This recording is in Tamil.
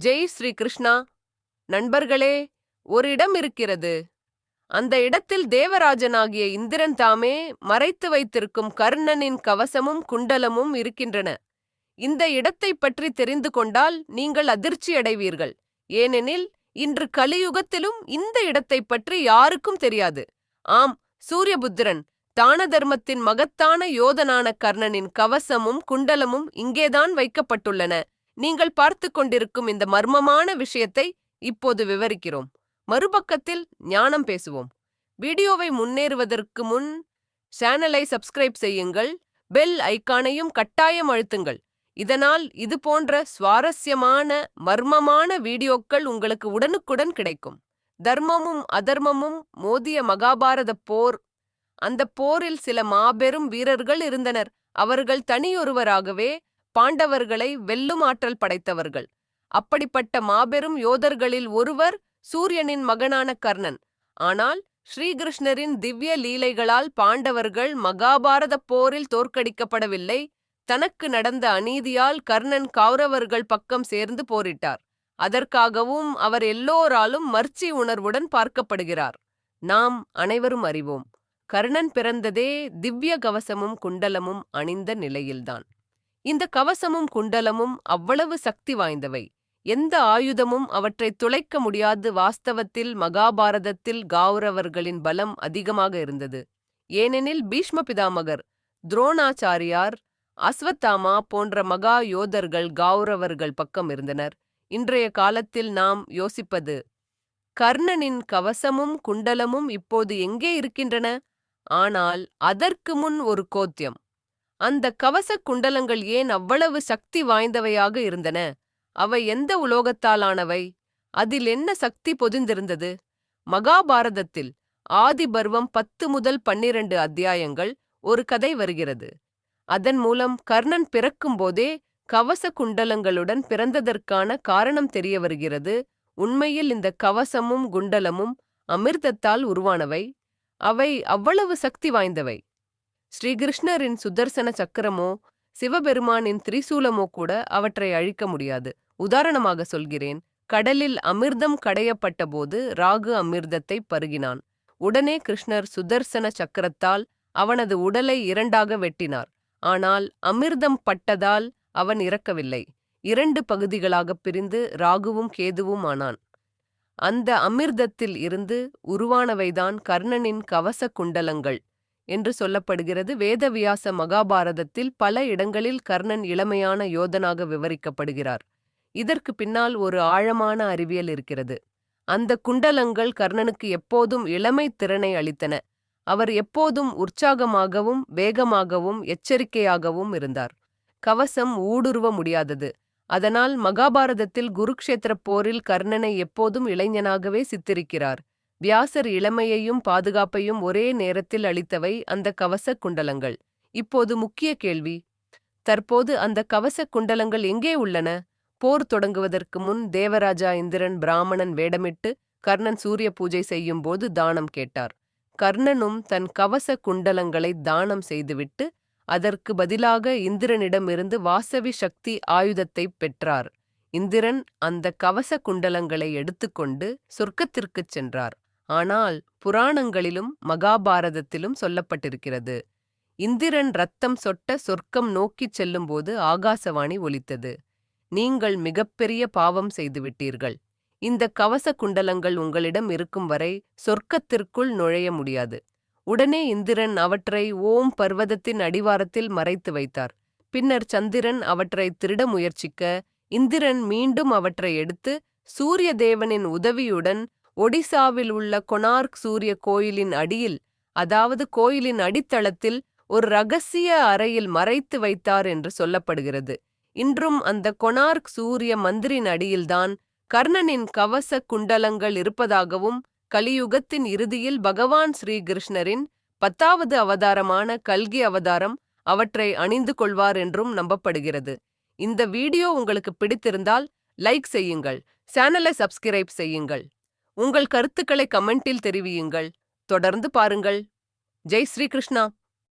ஜெய் ஸ்ரீ கிருஷ்ணா நண்பர்களே ஒரு இடம் இருக்கிறது. அந்த இடத்தில் தேவராஜனாகிய இந்திரன் தாமே மறைத்து வைத்திருக்கும் கர்ணனின் கவசமும் குண்டலமும் இருக்கின்றன. இந்த இடத்தைப் பற்றி தெரிந்து கொண்டால் நீங்கள் அதிர்ச்சியடைவீர்கள் ஏனெனில் இன்று கலியுகத்திலும் இந்த இடத்தைப் பற்றி யாருக்கும் தெரியாது. ஆம் சூரியபுத்திரன் தான தர்மத்தின் மகத்தான யோதனான கர்ணனின் கவசமும் குண்டலமும் இங்கேதான் வைக்கப்பட்டுள்ளன. நீங்கள் பார்த்து கொண்டிருக்கும் இந்த மர்மமான விஷயத்தை இப்போது விவரிக்கிறோம். மறுபக்கத்தில் ஞானம் பேசுவோம். வீடியோவை முன்னேறுவதற்கு முன் சேனலை சப்ஸ்கிரைப் செய்யுங்கள் பெல் ஐக்கானையும் கட்டாயம் அழுத்துங்கள். இதனால் இது போன்ற சுவாரஸ்யமான மர்மமான வீடியோக்கள் உங்களுக்கு உடனுக்குடன் கிடைக்கும். தர்மமும் அதர்மமும் மோதிய மகாபாரத போர். அந்த போரில் சில மாபெரும் வீரர்கள் இருந்தனர். அவர்கள் தனியொருவராகவே பாண்டவர்களை வெல்லும் ஆற்றல் படைத்தவர்கள். அப்படிப்பட்ட மாபெரும் யோதர்களில் ஒருவர் சூரியனின் மகனான கர்ணன். ஆனால் ஸ்ரீகிருஷ்ணரின் திவ்ய லீலைகளால் பாண்டவர்கள் மகாபாரத போரில் தோற்கடிக்கப்படவில்லை. தனக்கு நடந்த அநீதியால் கர்ணன் கௌரவர்கள் பக்கம் சேர்ந்து போரிட்டார். அதற்காகவும் அவர் எல்லோராலும் மர்ச்சி உணர்வுடன் பார்க்கப்படுகிறார். நாம் அனைவரும் அறிவோம் கர்ணன் பிறந்ததே திவ்ய கவசமும் குண்டலமும் அணிந்த நிலையில்தான். இந்த கவசமும் குண்டலமும் அவ்வளவு சக்தி வாய்ந்தவை. எந்த ஆயுதமும் அவற்றை துளைக்க முடியாது. வாஸ்தவத்தில் மகாபாரதத்தில் கௌரவர்களின் பலம் அதிகமாக இருந்தது. ஏனெனில் பீஷ்ம பிதாமகர் துரோணாச்சாரியார் அஸ்வத்தாமா போன்ற மகா யோதர்கள் கௌரவர்கள் பக்கம் இருந்தனர். இன்றைய காலத்தில் நாம் யோசிப்பது கர்ணனின் கவசமும் குண்டலமும் இப்போது எங்கே இருக்கின்றன? ஆனால் அதற்கு முன் ஒரு கோத்தியம். அந்த கவசக் குண்டலங்கள் ஏன் அவ்வளவு சக்தி வாய்ந்தவையாக இருந்தன? அவை எந்த உலோகத்தாலானவை? அதில் என்ன சக்தி பொதிந்திருந்தது? மகாபாரதத்தில் ஆதிபர்வம் பத்து முதல் பன்னிரண்டு அத்தியாயங்கள் ஒரு கதை வருகிறது. அதன் மூலம் கர்ணன் பிறக்கும்போதே கவச குண்டலங்களுடன் பிறந்ததற்கான காரணம் தெரிய வருகிறது. உண்மையில் இந்த கவசமும் குண்டலமும் அமிர்தத்தால் உருவானவை. அவை அவ்வளவு சக்தி வாய்ந்தவை. ஸ்ரீகிருஷ்ணரின் சுதர்சன சக்கரமோ சிவபெருமானின் திரிசூலமோ கூட அவற்றை அழிக்க முடியாது. உதாரணமாக சொல்கிறேன் கடலில் அமிர்தம் கடையப்பட்டபோது ராகு அமிர்தத்தை பருகினான். உடனே கிருஷ்ணர் சுதர்சன சக்கரத்தால் அவனது உடலை இரண்டாக வெட்டினார். ஆனால் அமிர்தம் பட்டதால் அவன் இறக்கவில்லை. இரண்டு பகுதிகளாகப் பிரிந்து ராகுவும் கேதுவும் ஆனான். அந்த அமிர்தத்தில் இருந்து உருவானவைதான் கர்ணனின் கவச குண்டலங்கள். என்று சொல்லப்படுகிறது. வேதவியாச மகாபாரதத்தில் பல இடங்களில் கர்ணன் இளமையான யோதனாக விவரிக்கப்படுகிறார். இதற்கு பின்னால் ஒரு ஆழமான அறிவியல் இருக்கிறது. அந்த குண்டலங்கள் கர்ணனுக்கு எப்போதும் இளமை திறனை அளித்தன. அவர் எப்போதும் உற்சாகமாகவும் வேகமாகவும் எச்சரிக்கையாகவும் இருந்தார். கவசம் ஊடுருவ முடியாதது. அதனால் மகாபாரதத்தில் குருக்ஷேத்திர போரில் கர்ணனை எப்போதும் இளைஞனாகவே சித்தரிக்கிறார். வியாசர் இளமையையும் பாதுகாப்பையும் ஒரே நேரத்தில் அளித்தவை அந்த கவச குண்டலங்கள். இப்போது முக்கிய கேள்வி தற்போது அந்த கவச குண்டலங்கள் எங்கே உள்ளன? போர் தொடங்குவதற்கு முன் தேவராஜா இந்திரன் பிராமணன் வேடமிட்டு கர்ணன் சூரிய பூஜை செய்யும் போது தானம் கேட்டார். கர்ணனும் தன் கவச குண்டலங்களை தானம் செய்துவிட்டு அதற்கு பதிலாக இந்திரனிடமிருந்து வாசவி சக்தி ஆயுதத்தை பெற்றார். இந்திரன் அந்த கவச குண்டலங்களை எடுத்துக்கொண்டு சொர்க்கத்திற்குச் சென்றார். ஆனால் புராணங்களிலும் மகாபாரதத்திலும் சொல்லப்பட்டிருக்கிறது. இந்திரன் ரத்தம் சொட்ட சொர்க்கம் நோக்கிச் செல்லும்போது ஆகாசவாணி ஒலித்தது. நீங்கள் மிகப்பெரிய பாவம் செய்துவிட்டீர்கள். இந்த கவச குண்டலங்கள் உங்களிடம் இருக்கும் வரை சொர்க்கத்திற்குள் நுழைய முடியாது. உடனே இந்திரன் அவற்றை ஓம் பர்வதத்தின் அடிவாரத்தில் மறைத்து வைத்தார். பின்னர் சந்திரன் அவற்றை திருட முயற்சிக்க இந்திரன் மீண்டும் அவற்றை எடுத்து சூரிய தேவனின் உதவியுடன் ஒடிசாவில் உள்ள கொனார்க் சூரிய கோயிலின் அடியில் அதாவது கோயிலின் அடித்தளத்தில் ஒரு ரகசிய அறையில் மறைத்து வைத்தார் என்று சொல்லப்படுகிறது. இன்றும் அந்த கொனார்க் சூரிய மந்திரின் அடியில்தான் கர்ணனின் கவச குண்டலங்கள் இருப்பதாகவும் கலியுகத்தின் இறுதியில் பகவான் ஸ்ரீகிருஷ்ணரின் பத்தாவது அவதாரமான கல்கி அவதாரம் அவற்றை அணிந்து கொள்வார் என்றும் நம்பப்படுகிறது. இந்த வீடியோ உங்களுக்கு பிடித்திருந்தால் லைக் செய்யுங்கள் சேனலை சப்ஸ்கிரைப் செய்யுங்கள். உங்கள் கருத்துக்களை கமெண்டில் தெரிவியுங்கள். தொடர்ந்து பாருங்கள். ஜெய் ஸ்ரீ கிருஷ்ணா.